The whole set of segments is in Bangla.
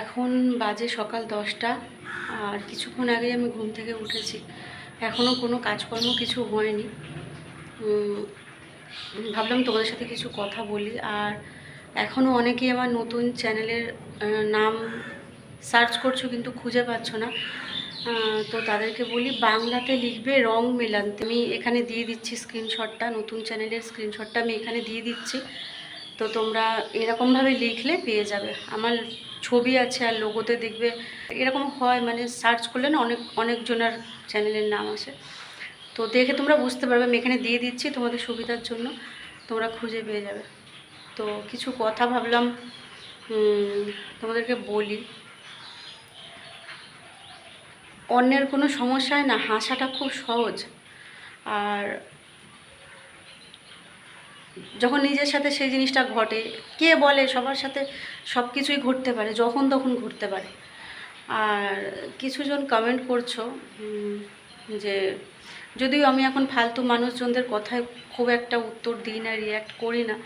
এখন বাজে সকাল দশটা, আর কিছুক্ষণ আগে আমি ঘুম থেকে উঠেছি। এখনও কোনো কাজকর্ম কিছু হয়নি। ভাবলাম তোমাদের সাথে কিছু কথা বলি, আর এখনও অনেকেই আমার নতুন চ্যানেলের নাম সার্চ করছ কিন্তু খুঁজে পাচ্ছ না। তো তাদেরকে বলি, বাংলাতে লিখবে রং মেলান আমি এখানে দিয়ে দিচ্ছি স্ক্রিনশটটা, নতুন চ্যানেলের স্ক্রিনশটটা আমি এখানে দিয়ে দিচ্ছি। তো তোমরা এরকমভাবে লিখলে পেয়ে যাবে। আমার ছবি আছে আর লোগোতে দেখবে। এরকম হয় মানে সার্চ করলে না অনেক, অনেকজনের চ্যানেলের নাম আসে। তো দেখে তোমরা বুঝতে পারবে, আমি এখানে দিয়ে দিচ্ছি তোমাদের সুবিধার জন্য, তোমরা খুঁজে পেয়ে যাবে। তো কিছু কথা ভাবলাম তোমাদেরকে বলি। অন্যের কোনো সমস্যায় না, হাসাটা খুব সহজ। আর যখন নিজের সাথে সেই জিনিসটা ঘটে, কে বলে সবার সাথে সব কিছুই ঘটতে পারে, যখন তখন ঘটতে পারে। আর কিছুজন কমেন্ট করছ যে যদিও আমি এখন ফালতু মানুষজনদের কথায় খুব একটা উত্তর দিই না রিয়্যাক্ট করি না,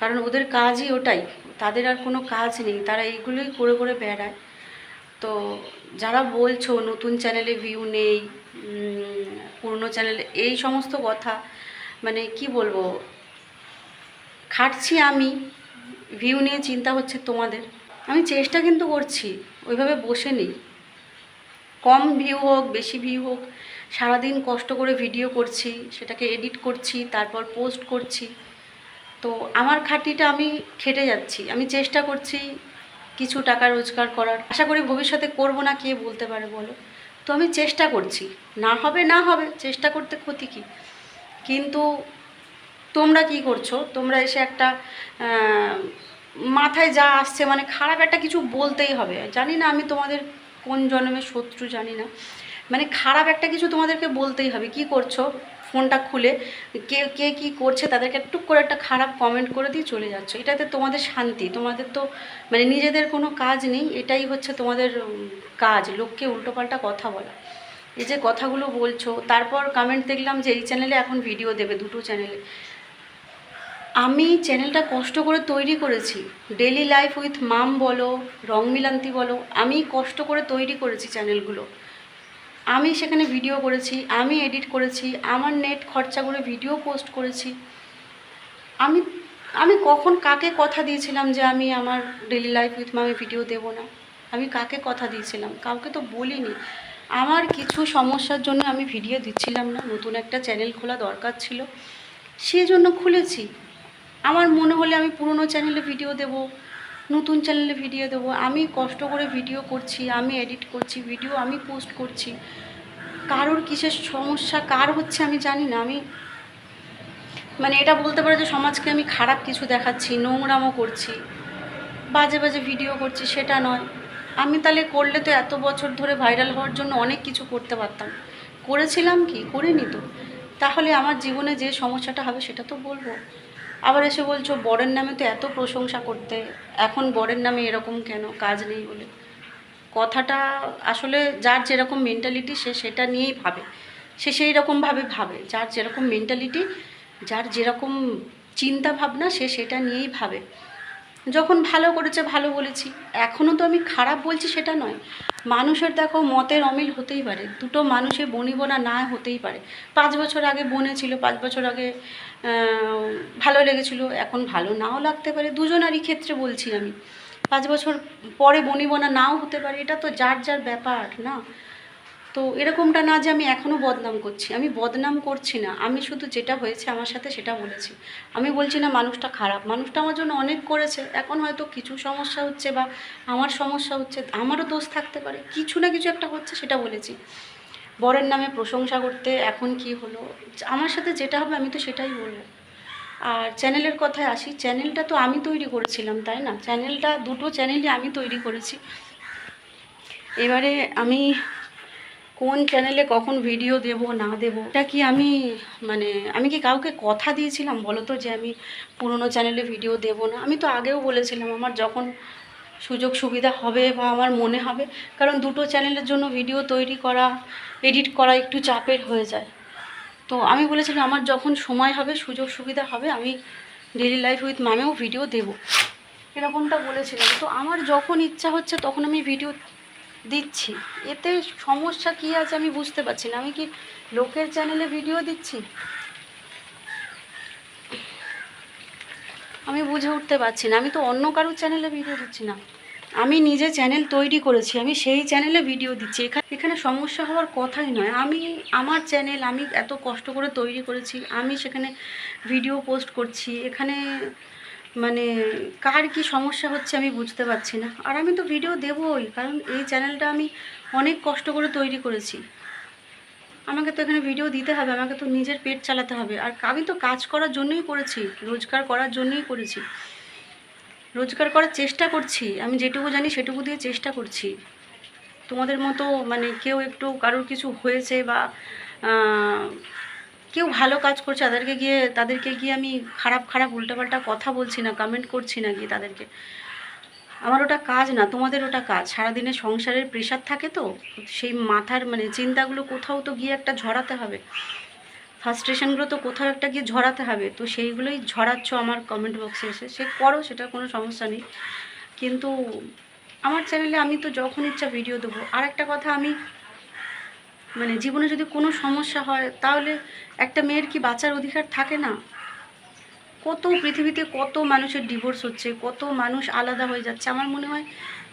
কারণ ওদের কাজই ওটাই, তাদের আর কোনো কাজ নেই, তারা এইগুলোই করে করে বেড়ায়। তো যারা বলছো নতুন চ্যানেলে ভিউ নেই পুরনো চ্যানেলে এই সমস্ত কথা মানে কি বলব, খাটছি আমি ভিউ নিয়ে চিন্তা হচ্ছে তোমাদের। আমি চেষ্টা কিন্তু করছি, ওইভাবে বসে নেই। কম ভিউ হোক, বেশি ভিউ হোক, সারাদিন কষ্ট করে ভিডিও করছি, সেটাকে এডিট করছি, তারপর পোস্ট করছি। তো আমার খাটনিটা আমি খেটে যাচ্ছি। আমি চেষ্টা করছি কিছু টাকা রোজগার করার। আশা করি ভবিষ্যতে করব না, কে বলতে পারে বলো? তো আমি চেষ্টা করছি। না হবে না হবে, চেষ্টা করতে ক্ষতি কী? কিন্তু তোমরা কি করছ? তোমরা এসে একটা মাথায় যা আসছে মানে খারাপ একটা কিছু বলতেই হবে। জানি না আমি তোমাদের কোন জন্মের শত্রু জানি না। মানে খারাপ একটা কিছু তোমাদেরকে বলতেই হবে। কি করছ? ফোনটা খুলে কে কে কী করছে তাদেরকে টুক করে একটা খারাপ কমেন্ট করে দিয়ে চলে যাচ্ছ। এটাতে তোমাদের শান্তি। তোমাদের তো মানে নিজেদের কোনো কাজ নেই। এটাই হচ্ছে তোমাদের কাজ। লোককে উল্টোপাল্টা কথা বলা। এই যে কথাগুলো বলছো, তারপর কমেন্ট দেখলাম যে এই চ্যানেলে এখন ভিডিও দেবে, দুটো চ্যানেলে আমি চ্যানেলটা কষ্ট করে তৈরি করেছি। ডেলি লাইফ উইথ মাম বলো রং মিলান্তি বলো, আমি কষ্ট করে তৈরি করেছি চ্যানেলগুলো। আমি সেখানে ভিডিও করেছি, আমি এডিট করেছি, আমার নেট খরচা করে ভিডিও পোস্ট করেছি। আমি আমি কখন কাকে কথা দিয়েছিলাম যে আমি আমার ডেলি লাইফ উইথ মামে ভিডিও দেব না? আমি কাকে কথা দিয়েছিলাম? কাউকে তো বলিনি। আমার কিছু সমস্যার জন্য আমি ভিডিও দিচ্ছিলাম না। নতুন একটা চ্যানেল খোলা দরকার ছিল। সেই জন্য খুলেছি। আমার মনে হলে আমি পুরনো চ্যানেলে ভিডিও দেব, নতুন চ্যানেলে ভিডিও দেব। আমি কষ্ট করে ভিডিও করছি, আমি এডিট করছি ভিডিও আমি পোস্ট করছি। কারোর কিসের সমস্যা, কার হচ্ছে আমি জানি না। আমি মানে এটা বলতে পারো যে সমাজকে আমি খারাপ কিছু দেখাচ্ছি নোংরামও করছি, বাজে বাজে ভিডিও করছি, সেটা নয়। আমি তাহলে করলে তো এত বছর ধরে ভাইরাল হওয়ার জন্য অনেক কিছু করতে পারতাম। করেছিলাম কি? করিনি তো। তাহলে আমার জীবনে যে সমস্যাটা হবে সেটা তো বলব। আবার এসে বলছো, বরের নামে তো এত প্রশংসা করতে, এখন বরের নামে এরকম কেন? কাজ নেই বলে। কথাটা আসলে যার যেরকম মেন্টালিটি সে সেটা নিয়েই ভাবে। সে সেই রকমভাবে ভাবে যার যেরকম মেন্টালিটি যার যেরকম চিন্তা ভাবনা সে সেটা নিয়েই ভাবে। যখন ভালো করেছে, ভালো বলেছি। এখনও তো আমি খারাপ বলছি সেটা নয়। মানুষের দেখো, মতের অমিল হতেই পারে। দুটো মানুষের বনিবনা না হতেই পারে। পাঁচ বছর আগে বনে ছিল, পাঁচ বছর আগে ভালো লেগেছিল, এখন ভালো নাও লাগতে পারে। দুজনারই ক্ষেত্রে বলছি আমি। পাঁচ বছর পরে বনিবনা নাও হতে পারে, এটা তো যার যার ব্যাপার, না? তো এরকমটা না যে আমি এখনও বদনাম করছি। আমি বদনাম করছি না। আমি শুধু যেটা হয়েছে আমার সাথে সেটা বলেছি। আমি বলছি না মানুষটা খারাপ। মানুষটা আমার জন্য অনেক করেছে। এখন হয়তো কিছু সমস্যা হচ্ছে বা আমার সমস্যা হচ্ছে, আমারও দোষ থাকতে পারে। কিছু না কিছু একটা হচ্ছে সেটা বলেছি। বরের নামে প্রশংসা করতে এখন কি হলো? আমার সাথে যেটা হবে আমি তো সেটাই বলব। আর চ্যানেলের কথায় আসি, চ্যানেলটা তো আমি তৈরি করেছিলাম, তাই না? চ্যানেলটা, দুটো চ্যানেলই আমি তৈরি করেছি। এবারে আমি কোন চ্যানেলে কখন ভিডিও দেব, না দেব? এটা কি আমি মানে আমি কি কাউকে কথা দিয়েছিলাম? বলো তো যে আমি পুরনো চ্যানেলে ভিডিও দেব না। আমি তো আগেও বলেছিলাম, আমার যখন সুযোগ সুবিধা হবে বা আমার মনে হবে, কারণ দুটো চ্যানেলের জন্য ভিডিও তৈরি করা এডিট করা একটু চাপের হয়ে যায়। তো আমি বলেছিলাম, আমার যখন সময় হবে, সুযোগ সুবিধা হবে, আমি ডেলি লাইফ উইথ মামেও ভিডিও দেব। এরকমটা বলেছিলাম। তো আমার যখন ইচ্ছা হচ্ছে, তখন আমি ভিডিও দিচ্ছি। এতে সমস্যা কী আছে আমি বুঝতে পারছি না। আমি কি লোকের চ্যানেলে ভিডিও দিচ্ছি? আমি বুঝে উঠতে পারছি না। আমি তো অন্য কারোর চ্যানেলে ভিডিও দিচ্ছি না। আমি নিজে চ্যানেল তৈরি করেছি। আমি সেই চ্যানেলে ভিডিও দিচ্ছি। এখানে এখানে সমস্যা হওয়ার কথাই নয়। আমি, আমার চ্যানেল আমি এত কষ্ট করে তৈরি করেছি। আমি সেখানে ভিডিও পোস্ট করছি। এখানে মানে কার কি সমস্যা হচ্ছে আমি বুঝতে পারছি না। আর আমি তো ভিডিও দেবই, কারণ এই চ্যানেলটা আমি অনেক কষ্ট করে তৈরি করেছি। আমাকে তো এখানে ভিডিও দিতে হবে, আমাকে তো নিজের পেট চালাতে হবে। আর আমি তো কাজ করার জন্যই করেছি, রোজগার করার জন্যই করেছি। রোজগার করার চেষ্টা করছি, আমি যেটুকু জানি সেটুকু দিয়ে চেষ্টা করছি। তোমাদের মতো মানে কেউ একটু কারোর কিছু হয়েছে বা কেউ ভালো কাজ করছে, তাদেরকে গিয়ে তাদেরকে গিয়ে আমি খারাপ খারাপ উল্টাপাল্টা কথা বলছি না কমেন্ট করছি না গিয়ে তাদেরকে। আমার ওটা কাজ না, তোমাদের ওটা কাজ। সারাদিনে সংসারের প্রেশার থাকে তো, সেই মাথার মানে চিন্তাগুলো কোথাও তো গিয়ে একটা ঝরাতে হবে। ফার্স্ট্রেশনগুলো তো কোথাও একটা গিয়ে ঝরাতে হবে, তো সেইগুলোই ঝরাচ্ছ আমার কমেন্ট বক্সে এসে। সে করো সেটা কোনো সমস্যা নেই। কিন্তু আমার চ্যানেলে আমি তো যখন ইচ্ছা ভিডিও দেবো। আর একটা কথা, আমি মানে জীবনে যদি কোনো সমস্যা হয়, তাহলে একটা মেয়ের কি বাঁচার অধিকার থাকে না? কত পৃথিবীতে কত মানুষের ডিভোর্স হচ্ছে, কত মানুষ আলাদা হয়ে যাচ্ছে। আমার মনে হয়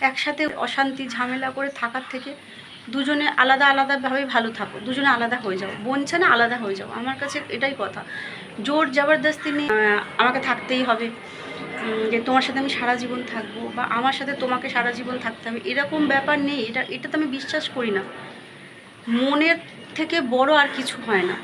একসাথে অশান্তি, ঝামেলা করে থাকার থেকে দুজনে আলাদা আলাদাভাবে ভালো থাকো, দুজনে আলাদা হয়ে যাও। বনছে না আলাদা হয়ে যাও। আমার কাছে এটাই কথা। জোর জবরদস্তি নেই আমাকে থাকতেই হবে যে তোমার সাথে আমি সারা জীবন থাকব বা আমার সাথে তোমাকে সারা জীবন থাকতে হবে, এরকম ব্যাপার নেই। এটা এটা তো আমি বিশ্বাস করি না। মনের থেকে বড় আর কিছু হয় না।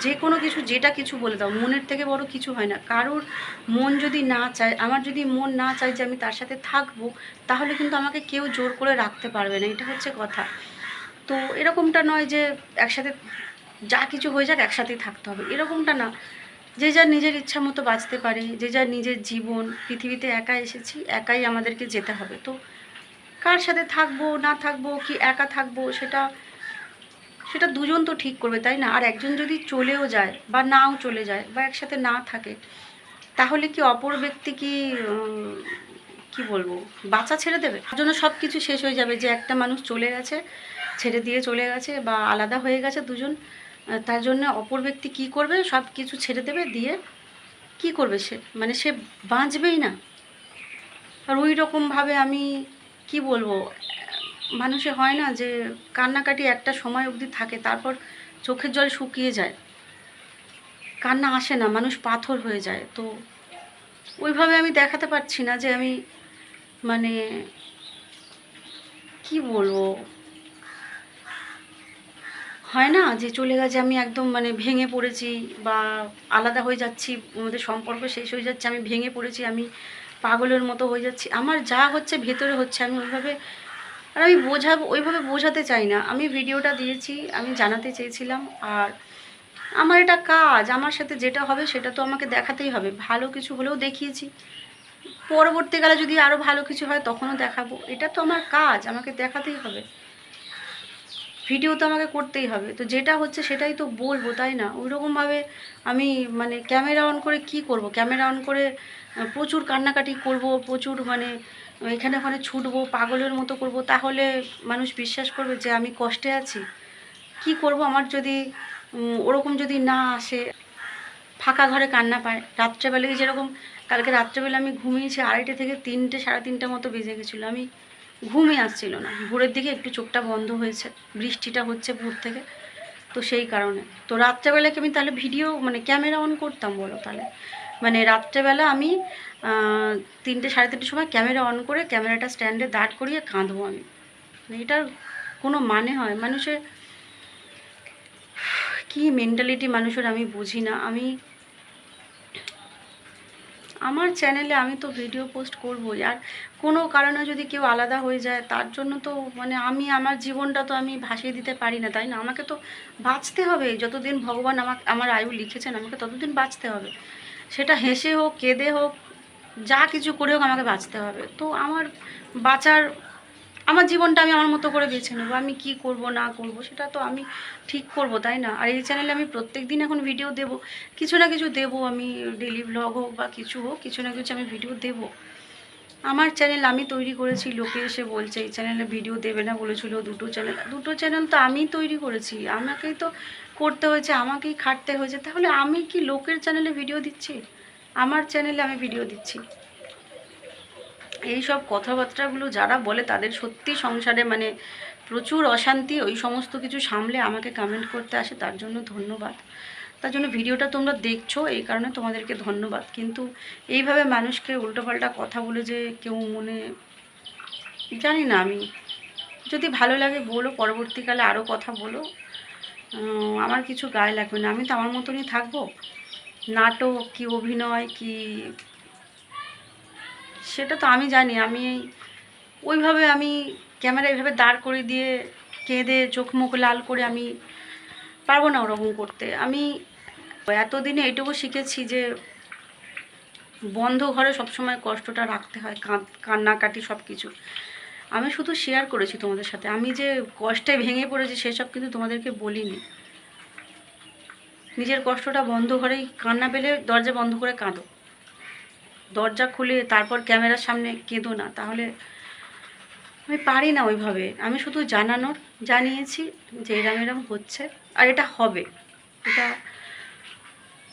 যে কোনো কিছু, যেটা কিছু বলে দাও, মনের থেকে বড় কিছু হয় না। কারোর মন যদি না চায়, আমার যদি মন না চায় যে আমি তার সাথে থাকব, তাহলে কিন্তু আমাকে কেউ জোর করে রাখতে পারবে না। এটা হচ্ছে কথা। তো এরকমটা নয় যে একসাথে যা কিছু হয়ে যাক একসাথেই থাকতে হবে। এরকমটা না। যে যার নিজের ইচ্ছা মতো বাঁচতে পারে, যে যার নিজের জীবন, পৃথিবীতে একা এসেছি, একাই আমাদেরকে যেতে হবে। তো কার সাথে থাকব, না থাকব, কি একা থাকব, সেটা সেটা দুজন তো ঠিক করবে, তাই না? আর একজন যদি চলেও যায় বা নাও চলে যায় বা একসাথে না থাকে, তাহলে কি অপর ব্যক্তি কি কি বলব বাচ্চা ছেড়ে দেবে? তার জন্য সব কিছু শেষ হয়ে যাবে। যে একটা মানুষ চলে গেছে, ছেড়ে দিয়ে চলে গেছে বা আলাদা হয়ে গেছে দুজন, তার জন্য অপর ব্যক্তি কি করবে? সব কিছু ছেড়ে দেবে, দিয়ে কি করবে সে? মানে সে বাঁচবেই না। আর ওই রকমভাবে আমি কি বলব মানুষে হয় না যে কান্নাকাটি একটা সময় অবধি থাকে, তারপর চোখের জল শুকিয়ে যায়। কান্না আসে না, মানুষ পাথর হয়ে যায়। তো ওইভাবে আমি দেখাতে পারছি না যে আমি মানে কি বলব? হয় না যে চলে গেছে, আমি একদম মানে ভেঙে পড়েছি বা আলাদা হয়ে যাচ্ছি, আমাদের সম্পর্ক শেষ হয়ে যাচ্ছে, আমি ভেঙে পড়েছি, আমি পাগলের মতো হয়ে যাচ্ছি। আমার যা হচ্ছে, ভেতরে হচ্ছে, আমি ওইভাবে আর আমি বোঝাবো ওইভাবে বোঝাতে চাই না। আমি ভিডিওটা দিয়েছি, আমি জানাতে চেয়েছিলাম, আর আমার এটা কাজ, আমার সাথে যেটা হবে সেটা তো আমাকে দেখাতেই হবে। ভালো কিছু হলেও দেখিয়েছি। পরবর্তীকালে যদি আরও ভালো কিছু হয়, তখনও দেখাবো। এটা তো আমার কাজ, আমাকে দেখাতেই হবে। ভিডিও তো আমাকে করতেই হবে। তো যেটা হচ্ছে সেটাই তো বলব, তাই না? ওইরকমভাবে আমি মানে ক্যামেরা অন করে কি করব? ক্যামেরা অন করে প্রচুর কান্নাকাটি করব, প্রচুর মানে এখানে ওখানে ছুটবো, পাগলের মতো করব, তাহলে মানুষ বিশ্বাস করবে যে আমি কষ্টে আছি। কি করব আমার যদি ওরকম যদি না আসে, ফাঁকা ঘরে কান্না পায়। রাত্রেবেলায় যেরকম, কালকে রাত্রেবেলা আমি ঘুমিয়েছি, আড়াইটে থেকে তিনটে, সাড়ে তিনটে মতো বেজে গেছিল। আমি ঘুমই আসছিল না। ভোরের দিকে একটু চোখটা বন্ধ হয়েছে, বৃষ্টিটা হচ্ছে ভোর থেকে, তো সেই কারণে। তো রাত্রেবেলাকে আমি তাহলে ভিডিও মানে ক্যামেরা অন করতাম বলো তাহলে। মানে রাত্রেবেলা আমি তিনটে, সাড়ে তিনটের সময় ক্যামেরা অন করে ক্যামেরাটা স্ট্যান্ডে দাঁড় করিয়ে কাঁদবো আমি। মানে এটার কোনো মানে হয়? মানুষের কি মেন্টালিটি মানুষের আমি বুঝি না। আমি, আমার চ্যানেলে আমি তো ভিডিও পোস্ট করবোই। আর কোনো কারণে যদি কেউ আলাদা হয়ে যায়, তার জন্য তো মানে আমি, আমার জীবনটা তো আমি ভাসিয়ে দিতে পারি না, তাই না? আমাকে তো বাঁচতে হবে। যতদিন ভগবান আমাকে, আমার আয়ু লিখেছেন, আমাকে ততদিন বাঁচতে হবে। সেটা হেসে হোক, কেঁদে হোক যা কিছু করে হোক আমাকে বাঁচতে হবে। তো আমার বাঁচার, আমার জীবনটা আমি আমার মতো করে বেছে নেব। আমি কি করব, না করব, সেটা তো আমি ঠিক করব, তাই না? আর এই চ্যানেলে আমি প্রত্যেক দিন এখন ভিডিও দেব। কিছু না কিছু দেব আমি ডেলি ব্লগ হোক বা কিছু হোক, কিছু না কিছু আমি ভিডিও দেব। আমার চ্যানেল আমি তৈরি করেছি, লোকে এসে বলছে, এই চ্যানেলে ভিডিও দেবে না, বলেছিল দুটো চ্যানেল দুটো চ্যানেল তো আমি তৈরি করেছি। আমাকেই তো করতে হয়েছে, আমাকেই খাটতে হয়েছে। তাহলে আমি কি লোকের চ্যানেলে ভিডিও দিচ্ছি? আমার চ্যানেলে আমি ভিডিও দিচ্ছি। এই সব কথাবার্তাগুলো যারা বলে, তাদের সত্যি সংসারে মানে প্রচুর অশান্তি, ওই সমস্ত কিছু সামলে আমাকে কমেন্ট করতে আসে, তার জন্য ধন্যবাদ। তার জন্য ভিডিওটা তোমরা দেখছ, এই কারণে তোমাদেরকে ধন্যবাদ। কিন্তু এইভাবে মানুষকে উল্টোপাল্টা কথা বলে যে কেউ মনে, জানি না আমি, যদি ভালো লাগে বলো, পরবর্তীকালে আরও কথা বলো। আমার কিছু গায়ে লাগবে না। আমি তো আমার মতনই থাকব। নাটক কি অভিনয় কি সেটা তো আমি জানি। আমি ওইভাবে আমি ক্যামেরা এইভাবে দাঁড় করে দিয়ে কেঁদে চোখ মুখ লাল করে আমি পারব না ওরকম করতে। আমি এতদিনে এটুকু শিখেছি যে বন্ধ ঘরে সবসময় কষ্টটা রাখতে হয় কান্নাকাটি সব কিছু আমি শুধু শেয়ার করেছি তোমাদের সাথে। আমি যে কষ্টে ভেঙে পড়েছি সেসব কিন্তু তোমাদেরকে বলিনি। নিজের কষ্টটা বন্ধ ঘরেই কান্না পেলে দরজা বন্ধ করে কাঁদো। দরজা খুলে তারপর ক্যামেরার সামনে কেঁদো না। তাহলে আমি পারি না ওইভাবে। আমি শুধু জানানোর, জানিয়েছি যে এরম এরম হচ্ছে আর এটা হবে। এটা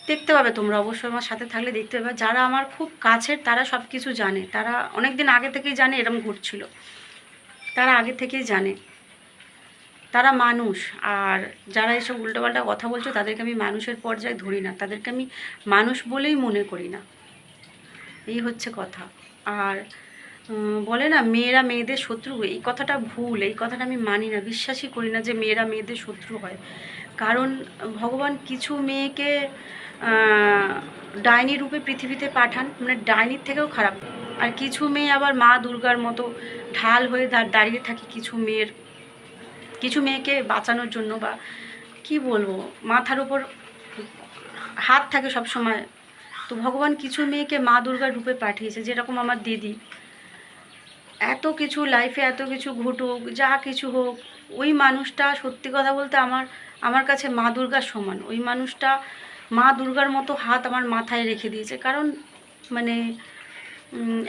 দেখতে পাবে তোমরা। অবশ্যই আমার সাথে থাকলে দেখতে পাবে। যারা আমার খুব কাছের, তারা সব কিছু জানে। তারা অনেক দিন আগে থেকেই জানে এরম ঘটছিল। তারা আগে থেকেই জানে। তারা মানুষ। আর যারা এসব উল্টোপাল্টা কথা বলছো, তাদেরকে আমি মানুষের পর্যায়ে ধরি না। তাদেরকে আমি মানুষ বলেই মনে করি না। এই হচ্ছে কথা। আর বলে না, মেয়েরা মেয়েদের শত্রু। এই কথাটা ভুল। এই কথাটা আমি মানি না, বিশ্বাসই করি না যে মেয়েরা মেয়েদের শত্রু হয়। কারণ ভগবান কিছু মেয়েকে ডাইনি রূপে পৃথিবীতে পাঠান। মানে ডাইনির থেকেও খারাপ। আর কিছু মেয়ে আবার মা দুর্গার মতো ঢাল হয়ে দাঁড়িয়ে থাকে কিছু মেয়ের কিছু মেয়েকে বাঁচানোর জন্য বা কি বলব? মাথার উপর হাত থাকে সব সময় তো ভগবান কিছু মেয়েকে মা দুর্গার রূপে পাঠিয়েছে, যেরকম আমার দিদি। এত কিছু লাইফে এত কিছু ঘটুক, যা কিছু হোক, ওই মানুষটা সত্যি কথা বলতে আমার আমার কাছে মা দুর্গার সমান। ওই মানুষটা মা দুর্গার মতো হাত আমার মাথায় রেখে দিয়েছে। কারণ মানে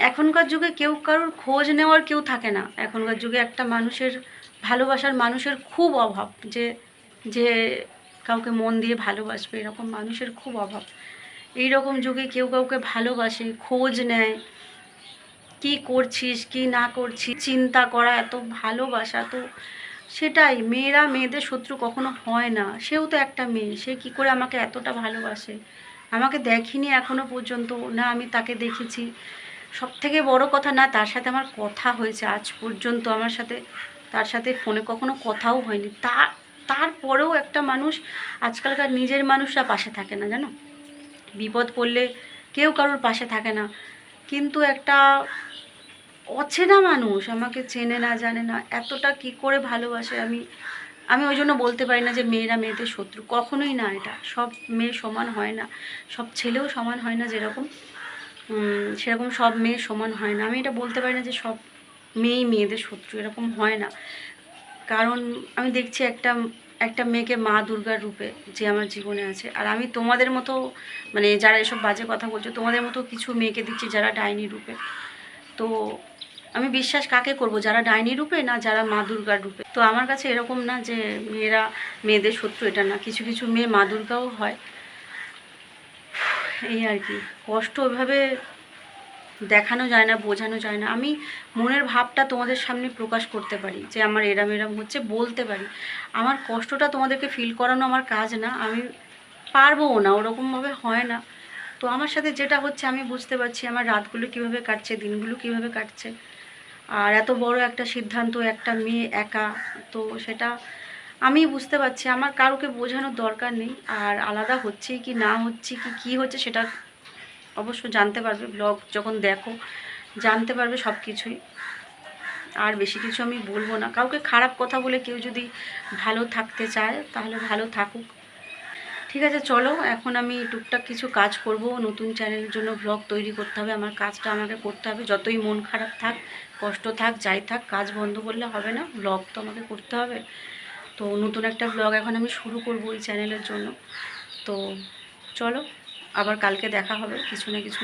এখনকার যুগে কেউ কারোর খোঁজ নেওয়ার কেউ থাকে না। এখনকার যুগে একটা মানুষের ভালোবাসার মানুষের খুব অভাব, যে যে কাউকে মন দিয়ে ভালোবাসবে এরকম মানুষের খুব অভাব। এই রকম যুগে কেউ কাউকে ভালোবাসে, খোঁজ নেয়, কি করছিস, কি না করছিস, চিন্তা করা, এত ভালোবাসা, তো সেটাই, মেয়েরা মেয়েদের শত্রু কখনো হয় না। সেও তো একটা মেয়ে, সে কি করে আমাকে এতটা ভালোবাসে? আমাকে দেখিনি এখনও পর্যন্ত, না আমি তাকে দেখেছি। সব থেকে বড় কথা, না তার সাথে আমার কথা হয়েছে, আজ পর্যন্ত আমার সাথে তার সাথে ফোনে কখনো কথাও হয়নি। তা, তারপরেও একটা মানুষ আজকালকার নিজের মানুষরা পাশে থাকে না, জানো? বিপদ পড়লে কেউ কারোর পাশে থাকে না। কিন্তু একটা অচেনা মানুষ আমাকে চেনে না, জানে না, এতটা কি করে ভালোবাসে আমি আমি ওই জন্য বলতে পারি না যে মেয়েরা মেয়েদের শত্রু, কখনোই না এটা। সব মেয়ে সমান হয় না, সব ছেলেও সমান হয় না যেরকম সেরকম সব মেয়ে সমান হয় না। আমি এটা বলতে পারি না যে সব মেয়েই মেয়েদের শত্রু এরকম হয় না। কারণ আমি দেখছি একটা একটা মেয়েকে মা দুর্গার রূপে যে আমার জীবনে আছে। আর আমি তোমাদের মতো মানে যারা এসব বাজে কথা বলছো, তোমাদের মতো কিছু মেয়েকে দেখছি যারা ডাইনি রূপে। তো আমি বিশ্বাস কাকে করব? যারা ডাইনি রূপে না যারা মা দুর্গার রূপে? তো আমার কাছে এরকম না যে মেয়েরা, মেয়েদের শত্রু এটা না। কিছু কিছু মেয়ে মা দুর্গাও হয়। এই আর কি। কষ্ট ওইভাবে দেখানো যায় না, বোঝানো যায় না। আমি মনের ভাবটা তোমাদের সামনে প্রকাশ করতে পারি যে আমার এরম এরম হচ্ছে, বলতে পারি। আমার কষ্টটা তোমাদেরকে ফিল করানো আমার কাজ না, আমি পারবও না, ওরকমভাবে হয় না। তো আমার সাথে যেটা হচ্ছে, আমি বুঝতে পারছি আমার রাতগুলো কীভাবে কাটছে, দিনগুলো কীভাবে কাটছে। আর এত বড় একটা সিদ্ধান্ত, একটা মেয়ে একা, তো সেটা আমি বুঝতে পারছি। আমার কারোকে বোঝানোর দরকার নেই, আর আলাদা হচ্ছে কি, না হচ্ছে কি কি হচ্ছে সেটা অবশ্য জানতে পারবে ব্লগ যখন দেখো, জানতে পারবে সব কিছুই আর বেশি কিছু আমি বলব না। কাউকে খারাপ কথা বলে কেউ যদি ভালো থাকতে চায়, তাহলে ভালো থাকুক। ঠিক আছে, চলো, এখন আমি টুকটাক কিছু কাজ করব। নতুন চ্যানেলের জন্য ব্লগ তৈরি করতে হবে। আমার কাজটা আমাকে করতে হবে। যতই মন খারাপ থাক, কষ্ট থাক, যাই থাক, কাজ বন্ধ করলে হবে না। ব্লগ তো আমাকে করতে হবে। তো নতুন একটা ব্লগ এখন আমি শুরু করব এই চ্যানেলের জন্য। তো চলো। আবার কালকে দেখা হবে কিছু না কিছু